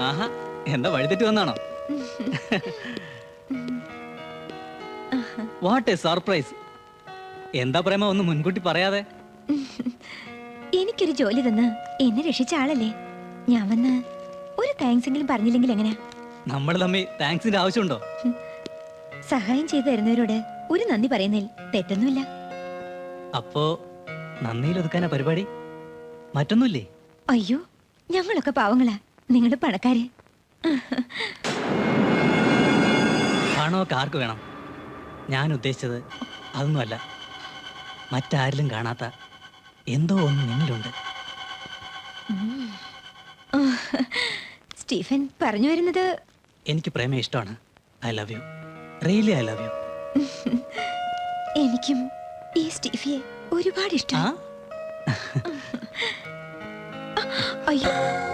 ആഹാ. എന്താ വഴിതെറ്റി വന്നാണോ? വാട്ട് എ സർപ്രൈസ് എന്താ പ്രേമ ഒന്ന് മുൻകൂട്ടി പറയാതെ? എനിക്കൊരു ജോലി തന്ന്. എന്നെ രക്ഷിച്ച ആളല്ലേ. ഞാൻ വന്ന് ഒരു താങ്ക്സ് എങ്കിലും പറഞ്ഞില്ലെങ്കിൽ എങ്ങനെയാ? നമ്മൾ തമ്മിൽ താങ്ക്സിന്റെ ആവശ്യമുണ്ടോ? സഹായം ചെയ്തു തരുന്നവരോട് ഒരു നന്ദി പറയുന്നതിൽ തെറ്റൊന്നുമില്ല. അപ്പോ നന്ദിയിൽ ഒതുക്കാനാ പരിപാടി? മറ്റൊന്നുമില്ലേ? അയ്യോ ഞങ്ങളൊക്കെ പാവങ്ങളാ. നിങ്ങളുടെ പണക്കാര്. പണമൊക്കെ ആർക്ക് വേണം? ഞാൻ ഉദ്ദേശിച്ചത് അതൊന്നുമല്ല. മറ്റാരിലും കാണാത്ത എന്തോ ഒന്ന് നിന്നിലുണ്ട്. സ്റ്റീഫൻ പറഞ്ഞു വരുന്നത് എനിക്ക് പ്രേമ ഇഷ്ടമാണ്. I love you. Really I love you. എനിക്കും ഈ സ്റ്റീഫിയെ ഒരുപാട് ആ? ഇഷ്ടം അയ്യോ